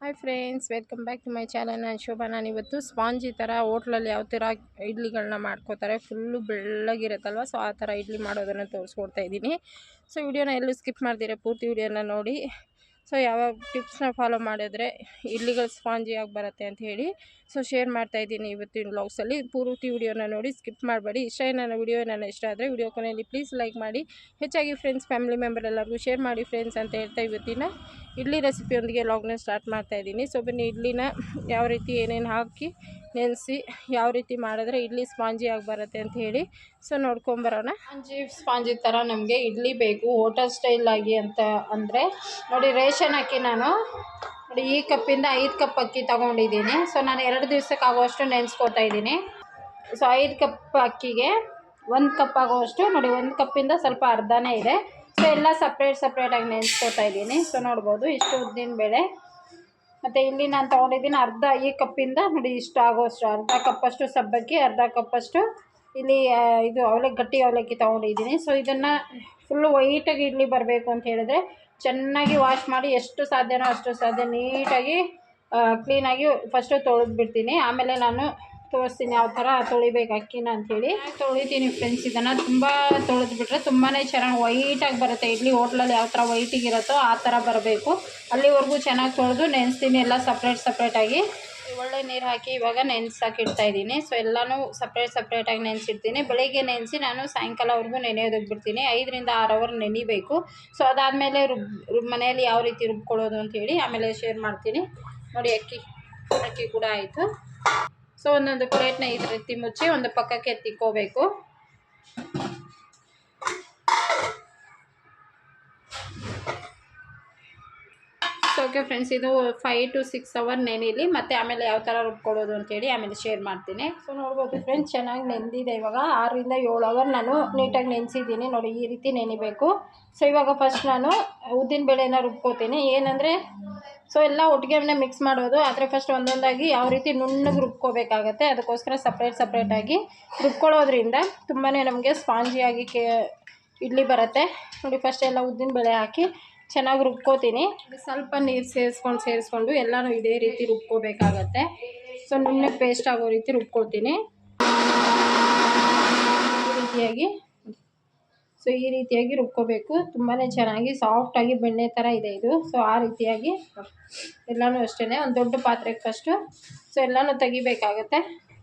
Hi friends welcome back to my channel ನಾನು ಶೋಭಾ. ನಾನು ಇವತ್ತು ಸ್ಪಾಂಜಿ ಥರ ಹೋಟ್ಲಲ್ಲಿ ಯಾವ ಥರ ಇಡ್ಲಿಗಳನ್ನ ಮಾಡ್ಕೋತಾರೆ ಫುಲ್ಲು ಬೆಳ್ಳಗಿರುತ್ತಲ್ವ? ಸೊ ಆ ಥರ ಇಡ್ಲಿ ಮಾಡೋದನ್ನು ತೋರಿಸ್ಕೊಡ್ತಾ ಇದ್ದೀನಿ. ಸೊ ವಿಡಿಯೋನ ಎಲ್ಲೂ ಸ್ಕಿಪ್ ಮಾಡ್ತೀರಾ ಪೂರ್ತಿ ವಿಡಿಯೋನ ನೋಡಿ. ಸೊ ಯಾವ ಟಿಪ್ಸ್ನ ಫಾಲೋ ಮಾಡಿದ್ರೆ ಇಡ್ಲಿಗಳು ಸ್ಪಾಂಜಿಯಾಗಿ ಬರುತ್ತೆ ಅಂತ ಹೇಳಿ. ಸೊ ಶೇರ್ ಮಾಡ್ತಾ ಇದ್ದೀನಿ ಇವತ್ತಿನ ಬ್ಲಾಗ್ಸಲ್ಲಿ ಪೂರ್ತಿ ವಿಡಿಯೋನ ನೋಡಿ ಸ್ಕಿಪ್ ಮಾಡಬೇಡಿ. ಇಷ್ಟ ನನ್ನ ವಿಡಿಯೋ ನನ್ನ ಇಷ್ಟ ಆದರೆ ವಿಡಿಯೋ ಕೊನೆಯಲ್ಲಿ ಪ್ಲೀಸ್ ಲೈಕ್ ಮಾಡಿ. ಹೆಚ್ಚಾಗಿ ಫ್ರೆಂಡ್ಸ್ ಫ್ಯಾಮಿಲಿ ಮೆಂಬರ್ ಎಲ್ಲರಿಗೂ ಶೇರ್ ಮಾಡಿ ಫ್ರೆಂಡ್ಸ್ ಅಂತ ಹೇಳ್ತಾ ಇವತ್ತಿನ ಇಡ್ಲಿ ರೆಸಿಪಿಯೊಂದಿಗೆ ಲಾಗ್ನ ಸ್ಟಾರ್ಟ್ ಮಾಡ್ತಾ ಇದ್ದೀನಿ. ಸೊ ಬನ್ನಿ ಇಡ್ಲಿನ ಯಾವ ರೀತಿ ಏನೇನು ಹಾಕಿ ನೆನೆಸಿ, ಯಾವ ರೀತಿ ಮಾಡಿದ್ರೆ ಇಡ್ಲಿ ಸ್ಪಾಂಜಿ ಆಗಿ ಬರುತ್ತೆ ಅಂತ ಹೇಳಿ. ಸೊ ನೋಡ್ಕೊಂಬರೋಣ. ಸ್ಪಾಂಜಿ ಸ್ಪಾಂಜಿ ಥರ ನಮಗೆ ಇಡ್ಲಿ ಬೇಕು, ಹೋಟೆಲ್ ಸ್ಟೈಲ್ ಆಗಿ ಅಂತ ಅಂದರೆ ನೋಡಿ ರೇಷನ್ ಅಕ್ಕಿ ನಾನು. ನೋಡಿ ಈ ಕಪ್ಪಿಂದ ಐದು ಕಪ್ ಅಕ್ಕಿ ತೊಗೊಂಡಿದ್ದೀನಿ. ಸೊ ನಾನು ಎರಡು ದಿವ್ಸಕ್ಕೆ ಆಗೋಷ್ಟು ನೆನೆಸ್ಕೊತಾ ಇದ್ದೀನಿ. ಸೊ ಐದು ಕಪ್ ಅಕ್ಕಿಗೆ ಒಂದು ಕಪ್ ಆಗೋಷ್ಟು ನೋಡಿ ಒಂದು ಕಪ್ಪಿಂದ ಸ್ವಲ್ಪ ಅರ್ಧನೇ ಇದೆ. ಸೊ ಎಲ್ಲ ಸಪ್ರೇಟ್ ಸಪ್ರೇಟಾಗಿ ನೆನೆಸ್ಕೊತಾ ಇದ್ದೀನಿ. ಸೊ ನೋಡ್ಬೋದು ಇಷ್ಟು ಉದ್ದಿನ ಬೇಳೆ. ಮತ್ತು ಇಲ್ಲಿ ನಾನು ತೊಗೊಂಡಿದ್ದೀನಿ ಅರ್ಧ ಈ ಕಪ್ಪಿಂದ ನೋಡಿ ಇಷ್ಟು ಆಗೋಷ್ಟು ಅರ್ಧ ಕಪ್ಪಷ್ಟು ಸಬ್ಬಕ್ಕಿ, ಅರ್ಧ ಕಪ್ಪಷ್ಟು ಇಲ್ಲಿ ಇದು ಅವಲಕ್ಕಿ, ಗಟ್ಟಿ ಅವಲಕ್ಕಿ ತೊಗೊಂಡಿದ್ದೀನಿ. ಸೊ ಇದನ್ನು ಫುಲ್ಲು ವೈಟಾಗಿ ಇಡ್ಲಿ ಬರಬೇಕು ಅಂತ ಹೇಳಿದ್ರೆ ಚೆನ್ನಾಗಿ ವಾಶ್ ಮಾಡಿ ಎಷ್ಟು ಸಾಧ್ಯನೋ ಅಷ್ಟು ಸಾಧ್ಯ ನೀಟಾಗಿ ಕ್ಲೀನಾಗಿ ಫಸ್ಟು ತೊಳೆದು ಬಿಡ್ತೀನಿ ಆಮೇಲೆ ನಾನು ತೋರಿಸ್ತೀನಿ ಯಾವ ಥರ ತೊಳಿಬೇಕು ಅಕ್ಕಿನ ಅಂಥೇಳಿ ತೊಳಿತೀನಿ ಫ್ರೆಂಡ್ಸ್ ಇದನ್ನು ತುಂಬ ತೊಳೆದು ಬಿಟ್ರೆ ತುಂಬಾ ಚೆನ್ನಾಗಿ ವೈಟಾಗಿ ಬರುತ್ತೆ. ಇಡ್ಲಿ ಹೋಟ್ಲಲ್ಲಿ ಯಾವ ಥರ ವೈಟಿಗಿರುತ್ತೋ ಆ ಥರ ಬರಬೇಕು. ಅಲ್ಲಿವರೆಗೂ ಚೆನ್ನಾಗಿ ತೊಳೆದು ನೆನೆಸ್ತೀನಿ ಎಲ್ಲ ಸಪ್ರೇಟ್ ಸಪ್ರೇಟಾಗಿ ಒಳ್ಳೆ ನೀರು ಹಾಕಿ ಇವಾಗ ನೆನೆಸಕ್ಕೆ ಇಡ್ತಾ ಇದ್ದೀನಿ. ಸೊ ಎಲ್ಲನೂ ಸಪ್ರೇಟ್ ಸಪ್ರೇಟಾಗಿ ನೆನೆಸಿಡ್ತೀನಿ. ಬೆಳಿಗ್ಗೆ ನೆನೆಸಿ ನಾನು ಸಾಯಂಕಾಲವರೆಗೂ ನೆನೆಯೋದಕ್ಕೆ ಬಿಡ್ತೀನಿ ಐದರಿಂದ ಆರು ಅವರ್ ನೆನಿಬೇಕು. ಸೊ ಅದಾದಮೇಲೆ ರುಬ್ ರುಬ್ ಮನೆಯಲ್ಲಿ ಯಾವ ರೀತಿ ರುಬ್ಕೊಳ್ಳೋದು ಅಂತೇಳಿ ಆಮೇಲೆ ಶೇರ್ ಮಾಡ್ತೀನಿ. ನೋಡಿ, ಅಕ್ಕಿ ಅಕ್ಕಿ ಕೂಡ ಆಯಿತು. ಸೊ ಒಂದೊಂದು ಪ್ಲೇಟ್ನ ಈ ರೀತಿ ಮುಚ್ಚಿ ಒಂದು ಪಕ್ಕಕ್ಕೆ ಎತ್ತಿಕ್ಕೋಬೇಕು ಓಕೆ ಫ್ರೆಂಡ್ಸ್ ಇದು ಫೈವ್ ಟು ಸಿಕ್ಸ್ ಅವರ್ ನೆನೆಯಲಿ ಮತ್ತು ಆಮೇಲೆ ಯಾವ ಥರ ರುಬ್ಕೊಳ್ಳೋದು ಅಂತೇಳಿ ಆಮೇಲೆ ಶೇರ್ ಮಾಡ್ತೀನಿ. ಸೊ ನೋಡ್ಬೋದು ಫ್ರೆಂಡ್ಸ್ ಚೆನ್ನಾಗಿ ನೆಂದಿದೆ ಇವಾಗ. ಆರರಿಂದ ಏಳು ಅವರ್ ನಾನು ನೀಟಾಗಿ ನೆನೆಸಿದ್ದೀನಿ. ನೋಡಿ, ಈ ರೀತಿ ನೆನಿಬೇಕು. ಸೊ ಇವಾಗ ಫಸ್ಟ್ ನಾನು ಉದ್ದಿನ ಬೇಳೆನ ರುಬ್ಕೋತೀನಿ. ಏನಂದರೆ ಸೊ ಎಲ್ಲ ಒಟ್ಟಿಗೆ ಮಿಕ್ಸ್ ಮಾಡೋದು. ಆದರೆ ಫಸ್ಟ್ ಒಂದೊಂದಾಗಿ ಯಾವ ರೀತಿ ನುಣ್ಣಗೆ ರುಬ್ಕೋಬೇಕಾಗತ್ತೆ, ಅದಕ್ಕೋಸ್ಕರ ಸಪ್ರೇಟ್ ಸಪ್ರೇಟಾಗಿ ರುಬ್ಕೊಳ್ಳೋದ್ರಿಂದ ತುಂಬಾ ನಮಗೆ ಸ್ಪಾಂಜಿಯಾಗಿ ಕೇ, ಇಡ್ಲಿ ಬರುತ್ತೆ. ನೋಡಿ ಫಸ್ಟ್ ಎಲ್ಲ ಉದ್ದಿನ ಬೇಳೆ ಹಾಕಿ ಚೆನ್ನಾಗಿ ರುಬ್ಕೋತೀನಿ. ಸ್ವಲ್ಪ ನೀರು ಸೇರಿಸ್ಕೊಂಡು ಸೇರಿಸ್ಕೊಂಡು ಎಲ್ಲನೂ ಇದೇ ರೀತಿ ರುಬ್ಕೋಬೇಕಾಗತ್ತೆ. ಸೊ ನುಣ್ಣಗೆ ಪೇಸ್ಟ್ ಆಗೋ ರೀತಿ ರುಬ್ಕೊಳ್ತೀನಿ ಈ ರೀತಿಯಾಗಿ. ಸೊ ಈ ರೀತಿಯಾಗಿ ರುಬ್ಕೋಬೇಕು. ತುಂಬಾ ಚೆನ್ನಾಗಿ ಸಾಫ್ಟಾಗಿ ಬೆಣ್ಣೆ ಥರ ಇದೆ ಇದು. ಸೊ ಆ ರೀತಿಯಾಗಿ ಎಲ್ಲನೂ ಅಷ್ಟೇ ಒಂದು ದೊಡ್ಡ ಪಾತ್ರೆಗೆ ಫಸ್ಟು ಸೊ ಎಲ್ಲನೂ ತೆಗಿಬೇಕಾಗತ್ತೆ.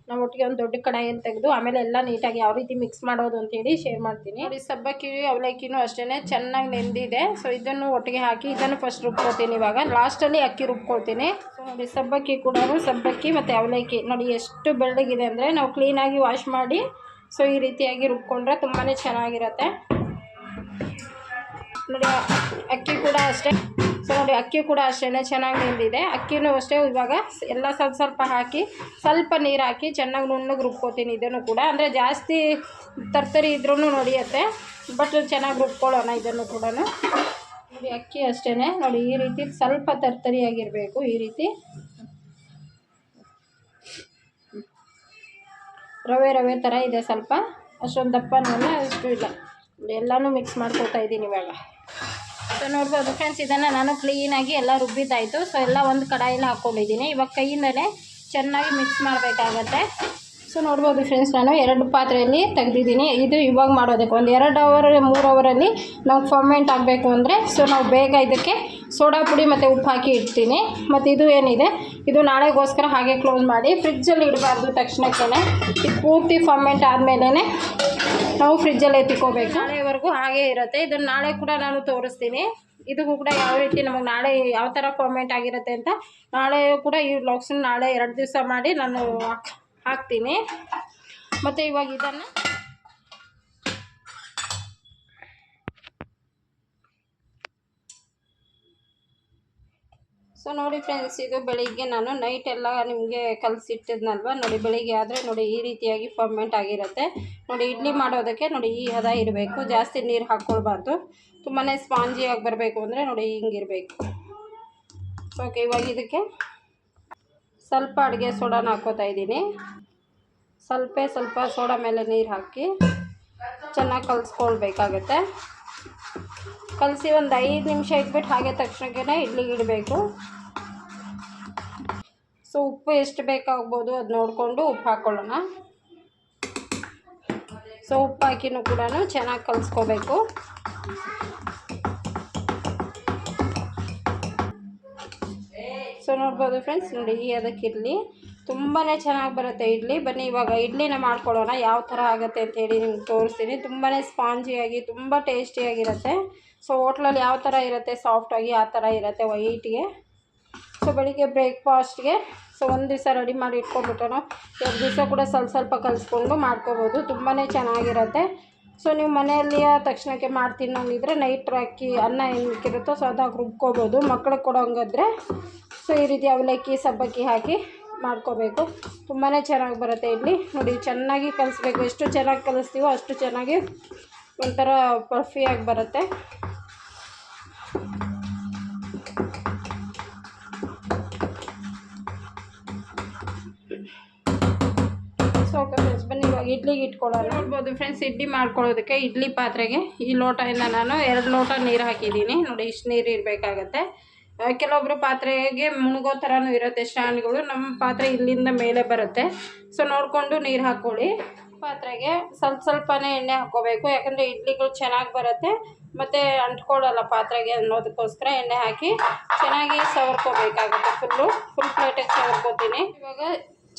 ನಾವು ಒಟ್ಟಿಗೆ ಒಂದು ದೊಡ್ಡ ಕಡಾಯಿಯನ್ನು ತೆಗೆದು, ಆಮೇಲೆ ಎಲ್ಲ ನೀಟಾಗಿ ಯಾವ ರೀತಿ ಮಿಕ್ಸ್ ಮಾಡೋದು ಅಂತೇಳಿ ಶೇರ್ ಮಾಡ್ತೀನಿ. ನೋಡಿ ಸಬ್ಬಕ್ಕಿ ಅವಲಕ್ಕಿನೂ ಅಷ್ಟೇ ಚೆನ್ನಾಗಿ ನೆಂದಿದೆ. ಸೊ ಇದನ್ನು ಒಟ್ಟಿಗೆ ಹಾಕಿ, ಇದನ್ನು ಫಸ್ಟ್ ರುಬ್ಕೊಳ್ತೀನಿ ಇವಾಗ. ಲಾಸ್ಟಲ್ಲಿ ಅಕ್ಕಿ ರುಬ್ಕೊಳ್ತೀನಿ. ನೋಡಿ ಸಬ್ಬಕ್ಕಿ ಕೂಡ ಸಬ್ಬಕ್ಕಿ ಮತ್ತು ಅವಲಕ್ಕಿ. ನೋಡಿ, ಎಷ್ಟು ಬೆಳ್ಳಗಿದೆ ಅಂದರೆ ನಾವು ಕ್ಲೀನಾಗಿ ವಾಶ್ ಮಾಡಿ ಸೊ ಈ ರೀತಿಯಾಗಿ ರುಬ್ಕೊಂಡ್ರೆ ತುಂಬಾ ಚೆನ್ನಾಗಿರುತ್ತೆ. ನೋಡಿ, ಅಕ್ಕಿ ಕೂಡ ಅಷ್ಟೇ. ಸೊ ನೋಡಿ, ಅಕ್ಕಿ ಕೂಡ ಅಷ್ಟೇ ಚೆನ್ನಾಗಿ ನಿಂದಿದೆ. ಅಕ್ಕಿನೂ ಅಷ್ಟೇ ಇವಾಗ ಎಲ್ಲ ಸ್ವಲ್ಪ ಸ್ವಲ್ಪ ಹಾಕಿ ಸ್ವಲ್ಪ ನೀರು ಹಾಕಿ ಚೆನ್ನಾಗಿ ನುಣ್ಣಗೆ ರುಬ್ಕೋತೀನಿ ಇದನ್ನು ಕೂಡ. ಅಂದರೆ ಜಾಸ್ತಿ ತರ್ತರಿ ಇದ್ರೂ ನಡೆಯುತ್ತೆ, ಬಟ್ ಚೆನ್ನಾಗಿ ರುಬ್ಕೊಳ್ಳೋಣ ಇದನ್ನು ಕೂಡ ನೋಡಿ, ಅಕ್ಕಿ ಅಷ್ಟೇ ನೋಡಿ, ಈ ರೀತಿ ಸ್ವಲ್ಪ ತರ್ತರಿಯಾಗಿರಬೇಕು, ಈ ರೀತಿ. ರವೆ ರವೆ ಥರ ಇದೆ ಸ್ವಲ್ಪ. ಅಷ್ಟೊಂದು ದಪ್ಪನಲ್ಲ ಅಷ್ಟು ಇಲ್ಲ. ಎಲ್ಲನೂ ಮಿಕ್ಸ್ ಮಾಡ್ಕೊತಾ ಇದ್ದೀನಿ ಇವಾಗ. ಸೊ ನೋಡ್ಬೋದು ಫ್ರೆಂಡ್ಸ್ ಇದನ್ನು ನಾನು ಕ್ಲೀನಾಗಿ ಎಲ್ಲ ರುಬ್ಬಿದ್ದಾಯಿತು. ಸೊ ಎಲ್ಲ ಒಂದು ಕಡಾಯಲ್ಲಿ ಹಾಕ್ಕೊಂಡಿದ್ದೀನಿ ಇವಾಗ ಕೈಯಿಂದಲೇ ಚೆನ್ನಾಗಿ ಮಿಕ್ಸ್ ಮಾಡಬೇಕಾಗತ್ತೆ. ಸೊ ನೋಡ್ಬೋದು ಫ್ರೆಂಡ್ಸ್ ನಾನು ಎರಡು ಪಾತ್ರೆಯಲ್ಲಿ ತೆಗೆದಿದ್ದೀನಿ. ಇದು ಇವಾಗ ಮಾಡೋದಕ್ಕೆ ಒಂದು ಎರಡು ಅವರ್, ಮೂರು ಅವರಲ್ಲಿ ನಾವು ಫರ್ಮೆಂಟ್ ಆಗಬೇಕು ಅಂದರೆ ಸೊ ನಾವು ಬೇಗ ಇದಕ್ಕೆ ಸೋಡಾ ಪುಡಿ ಮತ್ತು ಉಪ್ಪು ಹಾಕಿ ಇಡ್ತೀನಿ. ಮತ್ತು ಇದು ಏನಿದೆ? ಇದು ನಾಳೆಗೋಸ್ಕರ ಹಾಗೆ ಕ್ಲೋಸ್ ಮಾಡಿ ಫ್ರಿಜ್ಜಲ್ಲಿ ಇಡಬಾರ್ದು ತಕ್ಷಣಕ್ಕೆ ಇದು ಪೂರ್ತಿ ಫರ್ಮೆಂಟ್ ಆದಮೇಲೆ ನಾವು ಫ್ರಿಜ್ಜಲ್ಲಿ ಎತ್ತಿಕೋಬೇಕು ನಾಳೆವರೆಗೂ ಹಾಗೆ ಇರುತ್ತೆ. ಇದನ್ನು ನಾಳೆ ಕೂಡ ನಾನು ತೋರಿಸ್ತೀನಿ. ಇದು ಕೂಡ ಯಾವ ರೀತಿ ನಮಗೆ ನಾಳೆ ಯಾವ ಥರ ಫರ್ಮೆಂಟ್ ಆಗಿರುತ್ತೆ ಅಂತ ನಾಳೆ ಕೂಡ ಈ ವ್ಲಾಗ್ಸನ್ನ ನಾಳೆ ಎರಡು ದಿವಸ ಮಾಡಿ ನಾನು ಹಾಕ್ತೀನಿ. ಮತ್ತು ಇವಾಗ ಇದನ್ನು ಸೊ ನೋಡಿ ಫ್ರೆಂಡ್ಸ್ ಇದು ಬೆಳಿಗ್ಗೆ ನಾನು ನೈಟ್ ಎಲ್ಲ ನಿಮಗೆ ಕಲಸಿಟ್ಟಿದ್ನಲ್ವ? ನೋಡಿ ಬೆಳಿಗ್ಗೆ ಆದರೆ ನೋಡಿ ಈ ರೀತಿಯಾಗಿ ಫರ್ಮೆಂಟ್ ಆಗಿರುತ್ತೆ. ನೋಡಿ ಇಡ್ಲಿ ಮಾಡೋದಕ್ಕೆ ನೋಡಿ ಈ ಹದ ಇರಬೇಕು. ಜಾಸ್ತಿ ನೀರು ಹಾಕ್ಕೊಳ್ಬಾರ್ದು ತುಂಬಾ ಸ್ಪಾಂಜಿಯಾಗಿ ಬರಬೇಕು ಅಂದರೆ ನೋಡಿ ಹಿಂಗಿರಬೇಕು. ಓಕೆ ಇವಾಗ ಇದಕ್ಕೆ ಸ್ವಲ್ಪ ಅಡುಗೆ ಸೋಡಾನ ಹಾಕೋತಾ ಇದ್ದೀನಿ. ಸ್ವಲ್ಪ ಸ್ವಲ್ಪ ಸೋಡಾ ಮೇಲೆ ನೀರು ಹಾಕಿ ಚೆನ್ನಾಗಿ ಕಲಿಸ್ಕೊಳ್ಬೇಕಾಗತ್ತೆ. ಕಲಸಿ ಒಂದು ಐದು ನಿಮಿಷ ಇಟ್ಬಿಟ್ಟು ಹಾಗೆ ತಕ್ಷಣಕ್ಕೆ ಇಡ್ಲಿಗೆ ಇಡಬೇಕು. ಸೊ, ಉಪ್ಪು ಎಷ್ಟು ಬೇಕಾಗ್ಬೋದು ಅದು ನೋಡಿಕೊಂಡು ಉಪ್ಪು ಹಾಕ್ಕೊಳ್ಳೋಣ ಸೊ, ಉಪ್ಪು ಹಾಕಿನೂ ಕೂಡ ಚೆನ್ನಾಗಿ ಕಲಿಸ್ಕೋಬೇಕು. ಸೊ ನೋಡ್ಬೋದು ಫ್ರೆಂಡ್ಸ್ ನೋಡಿ ಅದಕ್ಕೆ ಇಡ್ಲಿ ತುಂಬಾ ಚೆನ್ನಾಗಿ ಬರುತ್ತೆ ಇಡ್ಲಿ. ಬನ್ನಿ, ಇವಾಗ ಇಡ್ಲಿನ ಮಾಡ್ಕೊಳ್ಳೋಣ. ಯಾವ ಥರ ಆಗುತ್ತೆ ಅಂತೇಳಿ ನಿಮ್ಗೆ ತೋರಿಸ್ತೀನಿ. ತುಂಬಾ ಸ್ಪಾಂಜಿಯಾಗಿ, ತುಂಬ ಟೇಸ್ಟಿಯಾಗಿರುತ್ತೆ. ಸೊ ಹೋಟ್ಲಲ್ಲಿ ಯಾವ ಥರ ಇರುತ್ತೆ? ಸಾಫ್ಟಾಗಿ ಆ ಥರ ಇರುತ್ತೆ ವೈಟಿಗೆ ಸೊ ಬೆಳಿಗ್ಗೆ ಬ್ರೇಕ್ಫಾಸ್ಟ್ಗೆ ಸೊ ಒಂದು ದಿವಸ ರೆಡಿ ಮಾಡಿ ಇಟ್ಕೊಂಡ್ಬಿಟ್ಟು ಎರಡು ದಿವಸ ಕೂಡ ಸ್ವಲ್ಪ ಸ್ವಲ್ಪ ಕಲಿಸ್ಕೊಂಡು ಮಾಡ್ಕೋಬೋದು. ತುಂಬಾ ಚೆನ್ನಾಗಿರುತ್ತೆ. ಸೊ ನೀವು ಮನೆಯಲ್ಲಿ ತಕ್ಷಣಕ್ಕೆ ಮಾಡಿ ತಿನ್ನೋಂಗಿದ್ರೆ ನೈಟ್ ಅಕ್ಕಿ ಅನ್ನ ಏನಕ್ಕಿರುತ್ತೋ ಸೊ ಅದಾಗ ರುಬ್ಕೋಬೋದು. ಮಕ್ಳಿಗೆ ಕೊಡೋಂಗಾದ್ರೆ ಸೊ ಈ ರೀತಿ ಅವಲಕ್ಕಿ, ಸಬ್ಬಕ್ಕಿ ಹಾಕಿ ಮಾಡ್ಕೋಬೇಕು. ತುಂಬಾ ಚೆನ್ನಾಗಿ ಬರುತ್ತೆ ಇಲ್ಲಿ ನೋಡಿ, ಚೆನ್ನಾಗಿ ಕಲಿಸ್ಬೇಕು. ಎಷ್ಟು ಚೆನ್ನಾಗಿ ಕಲಿಸ್ತೀವೋ ಅಷ್ಟು ಚೆನ್ನಾಗಿ ಒಂಥರ ಪರ್ಫಿಯಾಗಿ ಬರುತ್ತೆ. ಸೊ ಇವಾಗ ಇಡ್ಲಿಗೆ ಇಟ್ಕೊಳ್ಳೋಣ. ನೋಡ್ಬೋದು ಫ್ರೆಂಡ್ಸ್ ಇಡ್ಲಿ ಮಾಡ್ಕೊಳ್ಳೋದಕ್ಕೆ ಇಡ್ಲಿ ಪಾತ್ರೆಗೆ ಈ ಲೋಟದಿಂದ ನಾನು ಎರಡು ಲೋಟ ನೀರು ಹಾಕಿದ್ದೀನಿ. ನೋಡಿ, ಇಷ್ಟು ನೀರು ಇರಬೇಕಾಗತ್ತೆ. ಕೆಲವೊಬ್ಬರು ಪಾತ್ರೆಗೆ ಮುಳುಗೋ ಥರನೂ ಇರುತ್ತೆ ಸ್ಟ್ಯಾಂಡ್ಗಳು ನಮ್ಮ ಪಾತ್ರೆ ಇಲ್ಲಿಂದ ಮೇಲೆ ಬರುತ್ತೆ. ಸೊ ನೋಡಿಕೊಂಡು ನೀರು ಹಾಕ್ಕೊಳ್ಳಿ ಪಾತ್ರೆಗೆ ಸ್ವಲ್ಪ ಸ್ವಲ್ಪನೇ ಎಣ್ಣೆ ಹಾಕ್ಕೋಬೇಕು. ಯಾಕಂದರೆ ಇಡ್ಲಿಗಳು ಚೆನ್ನಾಗಿ ಬರುತ್ತೆ. ಮತ್ತು ಅಂಟ್ಕೊಳ್ಳೋಲ್ಲ ಪಾತ್ರೆಗೆ ಅನ್ನೋದಕ್ಕೋಸ್ಕರ ಎಣ್ಣೆ ಹಾಕಿ ಚೆನ್ನಾಗಿ ಸವರ್ಕೋಬೇಕಾಗುತ್ತೆ ಫುಲ್ಲು. ಫುಲ್ ಪ್ಲೇಟಿಗೆ ಸವರ್ಕೋತೀನಿ. ಇವಾಗ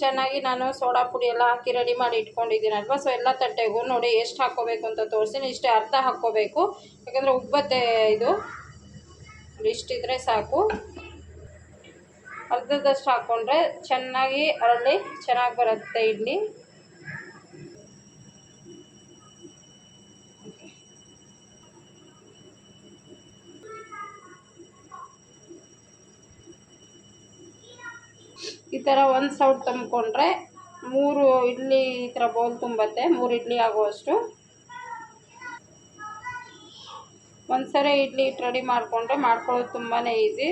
ಚೆನ್ನಾಗಿ ನಾನು ಸೋಡಾ ಪುಡಿ ಎಲ್ಲ ಹಾಕಿ ರೆಡಿ ಮಾಡಿ ಇಟ್ಕೊಂಡಿದ್ದೀನಲ್ವ ಸೊ ಎಲ್ಲ ತಟ್ಟೆಗೂ ನೋಡಿ ಎಷ್ಟು ಹಾಕ್ಕೋಬೇಕು ಅಂತ ತೋರಿಸ್ತೀನಿ. ಇಷ್ಟೇ ಅರ್ಧ ಹಾಕ್ಕೋಬೇಕು. ಯಾಕಂದರೆ ಉಬ್ಬತ್ತೆ ಇದು. ಇಷ್ಟಿದ್ರೆ ಸಾಕು. ಅರ್ಧದಷ್ಟು ಹಾಕ್ಕೊಂಡ್ರೆ ಚೆನ್ನಾಗಿ ಅರಳಿ ಚೆನ್ನಾಗಿ ಬರುತ್ತೆ ಇಡ್ಲಿ. ಈ ಥರ ಒಂದು ಸೌಟ್ ತುಂಬಿಕೊಂಡ್ರೆ ಮೂರು ಇಡ್ಲಿ ಈ ಥರ ಬೌಲ್ ತುಂಬತ್ತೆ. ಮೂರು ಇಡ್ಲಿ ಆಗುವಷ್ಟು. ಒಂದು ಸರಿ ಇಡ್ಲಿ ಹಿಟ್ಟು ರೆಡಿ ಮಾಡಿಕೊಂಡ್ರೆ ಮಾಡ್ಕೊಳ್ಳೋದು ತುಂಬಾ ಈಸಿ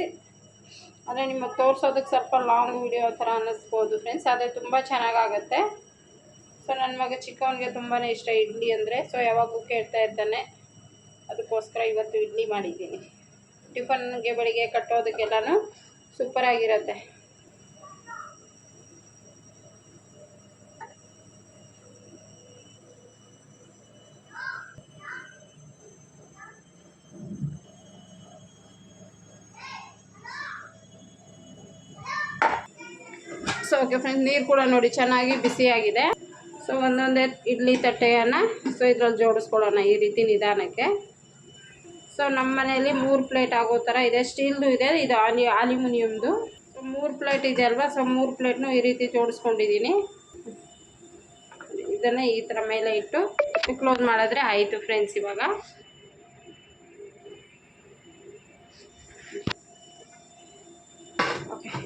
ಆದರೆ ನಿಮಗೆ ತೋರಿಸೋದಕ್ಕೆ ಸ್ವಲ್ಪ ಲಾಂಗ್ ವಿಡಿಯೋ ಥರ ಅನ್ನಿಸ್ಬೋದು ಫ್ರೆಂಡ್ಸ್ ಆದರೆ ತುಂಬ ಚೆನ್ನಾಗಾಗತ್ತೆ. ಸೊ ನನ್ನ ಮಗ ಚಿಕ್ಕವನಿಗೆ ತುಂಬಾ ಇಷ್ಟ ಇಡ್ಲಿ ಅಂದರೆ. ಸೊ ಯಾವಾಗೂ ಕೇಳ್ತಾ ಇರ್ತಾನೆ. ಅದಕ್ಕೋಸ್ಕರ ಇವತ್ತು ಇಡ್ಲಿ ಮಾಡಿದ್ದೀನಿ. ಟಿಫನ್ಗೆ ಬೆಳಿಗ್ಗೆ ಕಟ್ಟೋದಕ್ಕೆಲ್ಲನೂ ಸೂಪರಾಗಿರುತ್ತೆ ಸೊ ಓಕೆ ಫ್ರೆಂಡ್ಸ್ ನೀರು ಕೂಡ ನೋಡಿ ಚೆನ್ನಾಗಿ ಬಿಸಿಯಾಗಿದೆ. ಸೊ ಒಂದೊಂದೇ ಇಡ್ಲಿ ತಟ್ಟೆಯನ್ನು ಸೊ ಇದ್ರಲ್ಲಿ ಜೋಡಿಸ್ಕೊಳ್ಳೋಣ ಈ ರೀತಿ ನಿಧಾನಕ್ಕೆ. ಸೊ ನಮ್ಮ ಮನೆಯಲ್ಲಿ ಮೂರು ಪ್ಲೇಟ್ ಆಗೋ ಥರ ಇದೆ. ಸ್ಟೀಲ್ದು ಇದೆ, ಇದು ಆಲಿ ಅಲ್ಯೂಮಿನಿಯಮ್ದು ಸೊ ಮೂರು ಪ್ಲೇಟ್ ಇದೆ ಅಲ್ವಾ? ಸೊ ಮೂರು ಪ್ಲೇಟ್ನು ಈ ರೀತಿ ಜೋಡಿಸ್ಕೊಂಡಿದ್ದೀನಿ. ಇದನ್ನು ಈ ಥರ ಮೇಲೆ ಇಟ್ಟು ಕ್ಲೋಸ್ ಮಾಡಿದ್ರೆ ಆಯಿತು ಫ್ರೆಂಡ್ಸ್ ಇವಾಗ.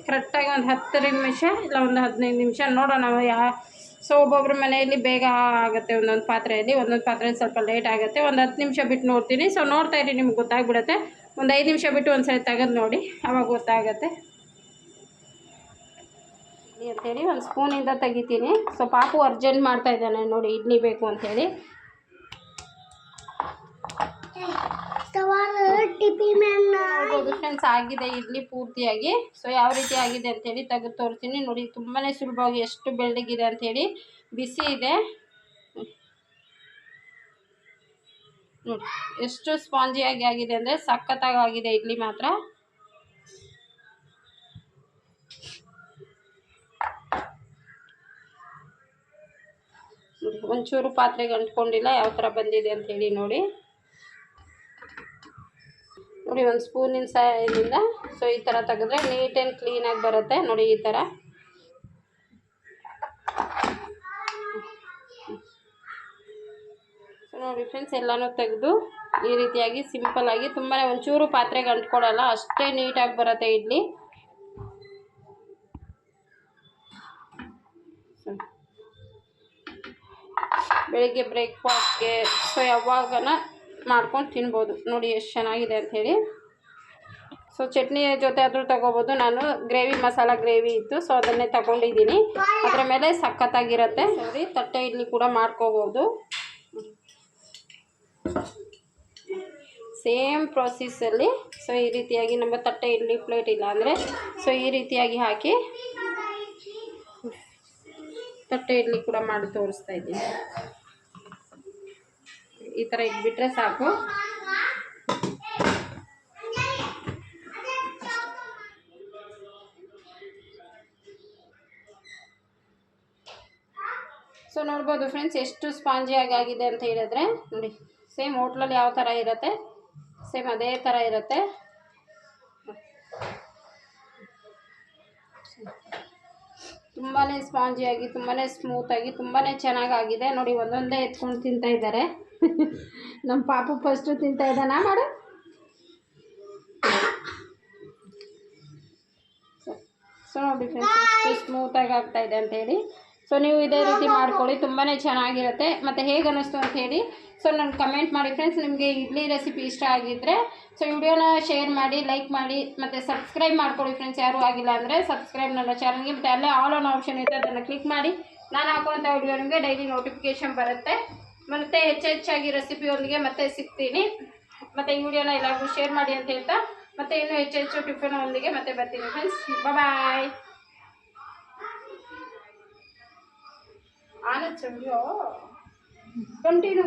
ಕರೆಕ್ಟಾಗಿ ಒಂದು ಹತ್ತು ನಿಮಿಷ ಇಲ್ಲ ಒಂದು ಹದಿನೈದು ನಿಮಿಷ ನೋಡೋಣ ಯಾ ಸೊ ಒಬ್ಬೊಬ್ಬರ ಮನೆಯಲ್ಲಿ ಬೇಗ ಆಗುತ್ತೆ ಒಂದೊಂದು ಪಾತ್ರೆಯಲ್ಲಿ ಒಂದೊಂದು ಪಾತ್ರೆಯಲ್ಲಿ ಸ್ವಲ್ಪ ಲೇಟ್ ಆಗುತ್ತೆ. ಒಂದು ಹತ್ತು ನಿಮಿಷ ಬಿಟ್ಟು ನೋಡ್ತೀನಿ. ಸೊ ನೋಡ್ತಾ ಇರಿ, ನಿಮ್ಗೆ ಗೊತ್ತಾಗ್ಬಿಡುತ್ತೆ. ಒಂದು ಐದು ನಿಮಿಷ ಬಿಟ್ಟು ಒಂದು ಸರಿ ತೆಗೆದು ನೋಡಿ, ಅವಾಗ ಗೊತ್ತಾಗುತ್ತೆ. ಅಂತೇಳಿ ಒಂದು ಸ್ಪೂನಿಂದ ತೆಗಿತೀನಿ. ಸೊ ಪಾಪು ಅರ್ಜೆಂಟ್ ಮಾಡ್ತಾ ಇದ್ದಾನೆ ನೋಡಿ, ಇಡ್ಲಿ ಬೇಕು ಅಂಥೇಳಿ ಫ್ರೆಂಡ್ಸ್ ಆಗಿದೆ ಇಡ್ಲಿ ಪೂರ್ತಿಯಾಗಿ. ಸೊ ಯಾವ ರೀತಿ ಆಗಿದೆ ಅಂತೇಳಿ ತೆಗೆದು ತೋರಿಸ್ತೀನಿ. ನೋಡಿ ತುಂಬಾ ಸುಲಭವಾಗಿ ಎಷ್ಟು ಬೆಳ್ಳಗಿದೆ ಹೇಳಿ. ಬಿಸಿ ಇದೆ. ಎಷ್ಟು ಸ್ಪಾಂಜಿಯಾಗಿ ಆಗಿದೆ ಅಂದರೆ ಸಖತ್ತಾಗಿ ಆಗಿದೆ ಇಡ್ಲಿ ಮಾತ್ರ ಒಂಚೂರು ಪಾತ್ರೆಗೆ ಅಂಟ್ಕೊಂಡಿಲ್ಲ ಯಾವ ಥರ ಬಂದಿದೆ ಅಂತ ಹೇಳಿ ನೋಡಿ. ನೋಡಿ, ಒಂದು ಸ್ಪೂನಿನ ಸಹಾಯದಿಂದ ಸೊ ಈ ಥರ ತೆಗೆದ್ರೆ ನೀಟ್ ಆ್ಯಂಡ್ ಕ್ಲೀನಾಗಿ ಬರುತ್ತೆ. ನೋಡಿ, ಈ ಥರ ಸೊ ನೋಡಿ ಫ್ರೆಂಡ್ಸ್ ಎಲ್ಲನೂ ತೆಗೆದು ಈ ರೀತಿಯಾಗಿ ಸಿಂಪಲ್ಲಾಗಿ ತುಂಬಾ ಒಂಚೂರು ಪಾತ್ರೆಗೆ ಅಂಟ್ಕೊಡಲ್ಲ ಅಷ್ಟೇ ನೀಟಾಗಿ ಬರುತ್ತೆ ಇಡ್ಲಿ. ಬೆಳಿಗ್ಗೆ ಬ್ರೇಕ್ಫಾಸ್ಟ್ಗೆ ಸೊ ಯಾವಾಗನ ಮಾಡ್ಕೊಂಡು ತಿನ್ಬೋದು. ನೋಡಿ ಎಷ್ಟು ಚೆನ್ನಾಗಿದೆ ಅಂಥೇಳಿ. ಸೊ ಚಟ್ನಿ ಜೊತೆ ಆದರೂ ತಗೋಬೋದು. ನಾನು ಗ್ರೇವಿ, ಮಸಾಲ ಗ್ರೇವಿ ಇತ್ತು. ಸೊ ಅದನ್ನೇ ತಗೊಂಡಿದ್ದೀನಿ. ಅದರ ಮೇಲೆ ಸಖತ್ತಾಗಿರುತ್ತೆ. ಸರಿ ತಟ್ಟೆ ಇಡ್ಲಿ ಕೂಡ ಮಾಡ್ಕೋಬೋದು. ಸೇಮ್ ಪ್ರೊಸೆಸ್ಸಲ್ಲಿ ಸೊ ಈ ರೀತಿಯಾಗಿ ನಮ್ಮ ತಟ್ಟೆ ಇಡ್ಲಿ ಪ್ಲೇಟ್ ಇಲ್ಲ ಅಂದರೆ ಸೊ ಈ ರೀತಿಯಾಗಿ ಹಾಕಿ ತಟ್ಟೆ ಇಡ್ಲಿ ಕೂಡ ಮಾಡಿ ತೋರಿಸ್ತಾ ಇದ್ದೀನಿ. ಈ ಥರ ಇಟ್ಬಿಟ್ರೆ ಸಾಕು. ಸೊ ನೋಡ್ಬೋದು ಫ್ರೆಂಡ್ಸ್ ಎಷ್ಟು ಸ್ಪಾಂಜಿಯಾಗಿ ಆಗಿದೆ ಅಂತ ಹೇಳಿದ್ರೆ, ನೋಡಿ ಸೇಮ್ ಹೋಟ್ಲಲ್ಲಿ ಯಾವ ಥರ ಇರುತ್ತೆ? ಸೇಮ್ ಅದೇ ಥರ ಇರುತ್ತೆ. ತುಂಬಾ ಸ್ಪಾಂಜಿಯಾಗಿ ತುಂಬಾ ಸ್ಮೂತಾಗಿ ತುಂಬಾ ಚೆನ್ನಾಗಾಗಿದೆ ನೋಡಿ, ಒಂದೊಂದೇ ಎತ್ಕೊಂಡು ತಿಂತಾ ಇದ್ದಾರೆ. ನಮ್ಮ ಪಾಪು ಫಸ್ಟು ತಿಂತಾ ಇದ್ದಾನ? ಮಾಡು. ಸೊ ನೋಡಿ ಫ್ರೆಂಡ್ಸ್ ಎಷ್ಟು ಸ್ಮೂತಾಗಿ ಆಗ್ತಾ ಇದೆ ಅಂತ ಹೇಳಿ. ಸೊ ನೀವು ಇದೇ ರೀತಿ ಮಾಡ್ಕೊಳ್ಳಿ ತುಂಬಾ ಚೆನ್ನಾಗಿರುತ್ತೆ. ಮತ್ತು ಹೇಗೆ ಅನ್ನಿಸ್ತು ಅಂತ ಹೇಳಿ. ಸೊ ನಾನು ಕಮೆಂಟ್ ಮಾಡಿ ಫ್ರೆಂಡ್ಸ್ ನಿಮಗೆ ಇಡ್ಲಿ ರೆಸಿಪಿ ಇಷ್ಟ ಆಗಿದ್ದರೆ ಸೊ ವಿಡಿಯೋನ ಶೇರ್ ಮಾಡಿ ಲೈಕ್ ಮಾಡಿ ಮತ್ತು ಸಬ್ಸ್ಕ್ರೈಬ್ ಮಾಡ್ಕೊಳ್ಳಿ ಫ್ರೆಂಡ್ಸ್ ಯಾರೂ ಆಗಿಲ್ಲ ಅಂದರೆ ಸಬ್ಸ್ಕ್ರೈಬ್ ನನ್ನ ಚಾನಲ್ಗೆ ಮತ್ತು ಅಲ್ಲೇ ಆಲ್ ಆನ್ ಆಪ್ಷನ್ ಇದೆ ಅದನ್ನು ಕ್ಲಿಕ್ ಮಾಡಿ. ನಾನು ಹಾಕುವಂಥ ವಿಡಿಯೋ ನಿಮಗೆ ಡೈಲಿ ನೋಟಿಫಿಕೇಷನ್ ಬರುತ್ತೆ. ಮತ್ತು ಹೆಚ್ಚು ಹೆಚ್ಚಾಗಿ ರೆಸಿಪಿಯೊಂದಿಗೆ ಮತ್ತೆ ಸಿಗ್ತೀನಿ. ಮತ್ತು ಈ ವಿಡಿಯೋನ ಎಲ್ಲರಿಗೂ ಶೇರ್ ಮಾಡಿ ಅಂತ ಹೇಳ್ತಾ, ಮತ್ತೆ ಇನ್ನೂ ಹೆಚ್ಚು ಹೆಚ್ಚು ಟಿಫನ್ ಒಂದಿಗೆ ಮತ್ತೆ ಬರ್ತೀನಿ ಫ್ರೆಂಡ್ಸ್ ಬಾಯ್ ಆನಂದ್ ಕಂಟಿನ್ಯೂ